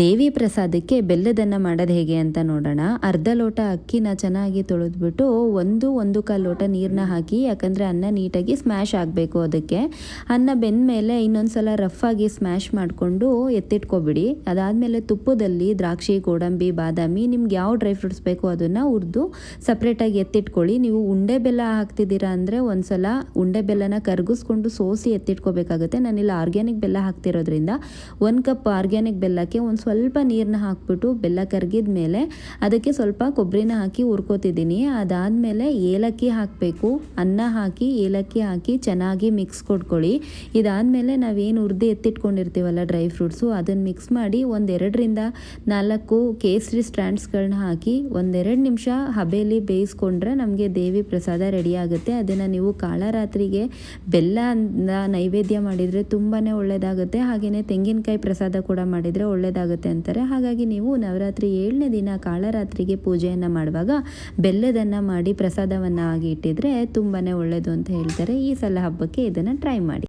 ದೇವಿ ಪ್ರಸಾದಕ್ಕೆ ಬೆಲ್ಲದನ್ನು ಮಾಡೋದು ಹೇಗೆ ಅಂತ ನೋಡೋಣ. ಅರ್ಧ ಲೋಟ ಅಕ್ಕಿನ ಚೆನ್ನಾಗಿ ತೊಳೆದ್ಬಿಟ್ಟು ಒಂದು ಒಂದು ಕಾಲು ಲೋಟ ನೀರನ್ನ ಹಾಕಿ, ಯಾಕಂದರೆ ಅನ್ನ ನೀಟಾಗಿ ಸ್ಮ್ಯಾಶ್ ಆಗಬೇಕು ಅದಕ್ಕೆ. ಅನ್ನ ಬೆಂದ ಮೇಲೆ ಇನ್ನೊಂದು ಸಲ ರಫಾಗಿ ಸ್ಮ್ಯಾಶ್ ಮಾಡಿಕೊಂಡು ಎತ್ತಿಟ್ಕೊಬಿಡಿ. ಅದಾದಮೇಲೆ ತುಪ್ಪದಲ್ಲಿ ದ್ರಾಕ್ಷಿ, ಗೋಡಂಬಿ, ಬಾದಾಮಿ, ನಿಮ್ಗೆ ಯಾವ ಡ್ರೈ ಫ್ರೂಟ್ಸ್ ಬೇಕೋ ಅದನ್ನು ಹುರಿದು ಸಪ್ರೇಟಾಗಿ ಎತ್ತಿಟ್ಕೊಳ್ಳಿ. ನೀವು ಉಂಡೆ ಬೆಲ್ಲ ಹಾಕ್ತಿದ್ದೀರಾ ಅಂದರೆ ಒಂದು ಸಲ ಉಂಡೆ ಬೆಲ್ಲನ ಕರಗಿಸ್ಕೊಂಡು ಸೋಸಿ ಎತ್ತಿಟ್ಕೋಬೇಕಾಗುತ್ತೆ. ನಾನಿಲ್ಲಿ ಆರ್ಗ್ಯಾನಿಕ್ ಬೆಲ್ಲ ಹಾಕ್ತಿರೋದ್ರಿಂದ ಒಂದು ಕಪ್ ಆರ್ಗ್ಯಾನಿಕ್ ಬೆಲ್ಲಕ್ಕೆ ಒಂದು ಸ್ವಲ್ಪ ನೀರನ್ನ ಹಾಕ್ಬಿಟ್ಟು ಬೆಲ್ಲ ಕರಗಿದ ಮೇಲೆ ಅದಕ್ಕೆ ಸ್ವಲ್ಪ ಕೊಬ್ಬರಿನ ಹಾಕಿ ಹುರ್ಕೋತಿದ್ದೀನಿ. ಅದಾದಮೇಲೆ ಏಲಕ್ಕಿ ಹಾಕಬೇಕು. ಅನ್ನ ಹಾಕಿ, ಏಲಕ್ಕಿ ಹಾಕಿ ಚೆನ್ನಾಗಿ ಮಿಕ್ಸ್ ಕೊಟ್ಕೊಳ್ಳಿ. ಇದಾದಮೇಲೆ ನಾವೇನು ಹುರಿದು ಎತ್ತಿಟ್ಕೊಂಡಿರ್ತೀವಲ್ಲ ಡ್ರೈ ಫ್ರೂಟ್ಸು ಅದನ್ನು ಮಿಕ್ಸ್ ಮಾಡಿ ಒಂದೆರಡರಿಂದ ನಾಲ್ಕು ಕೇಸರಿ ಸ್ಟ್ಯಾಂಡ್ಸ್ಗಳನ್ನ ಹಾಕಿ ಒಂದೆರಡು ನಿಮಿಷ ಹಬೆಯಲ್ಲಿ ಬೇಯಿಸ್ಕೊಂಡ್ರೆ ನಮಗೆ ದೇವಿ ಪ್ರಸಾದ ರೆಡಿ ಆಗುತ್ತೆ. ಅದನ್ನು ನೀವು ಕಾಳರಾತ್ರಿಗೆ ಬೆಲ್ಲ ನೈವೇದ್ಯ ಮಾಡಿದರೆ ತುಂಬಾ ಒಳ್ಳೆಯದಾಗುತ್ತೆ ಹಾಗೆಯೇ ತೆಂಗಿನಕಾಯಿ ಪ್ರಸಾದ ಕೂಡ ಮಾಡಿದರೆ ಒಳ್ಳೆಯದಾಗುತ್ತೆ ಅಂತಾರೆ. ಹಾಗಾಗಿ ನೀವು ನವರಾತ್ರಿ ಏಳನೇ ದಿನ ಕಾಳರಾತ್ರಿಗೆ ಪೂಜೆಯನ್ನು ಮಾಡುವಾಗ ಬೆಲ್ಲದನ್ನು ಮಾಡಿ ಪ್ರಸಾದವನ್ನು ಆಗಿ ಇಟ್ಟಿದ್ರೆ ತುಂಬಾ ಒಳ್ಳೆಯದು ಅಂತ ಹೇಳ್ತಾರೆ. ಈ ಸಲ ಹಬ್ಬಕ್ಕೆ ಇದನ್ನು ಟ್ರೈ ಮಾಡಿ.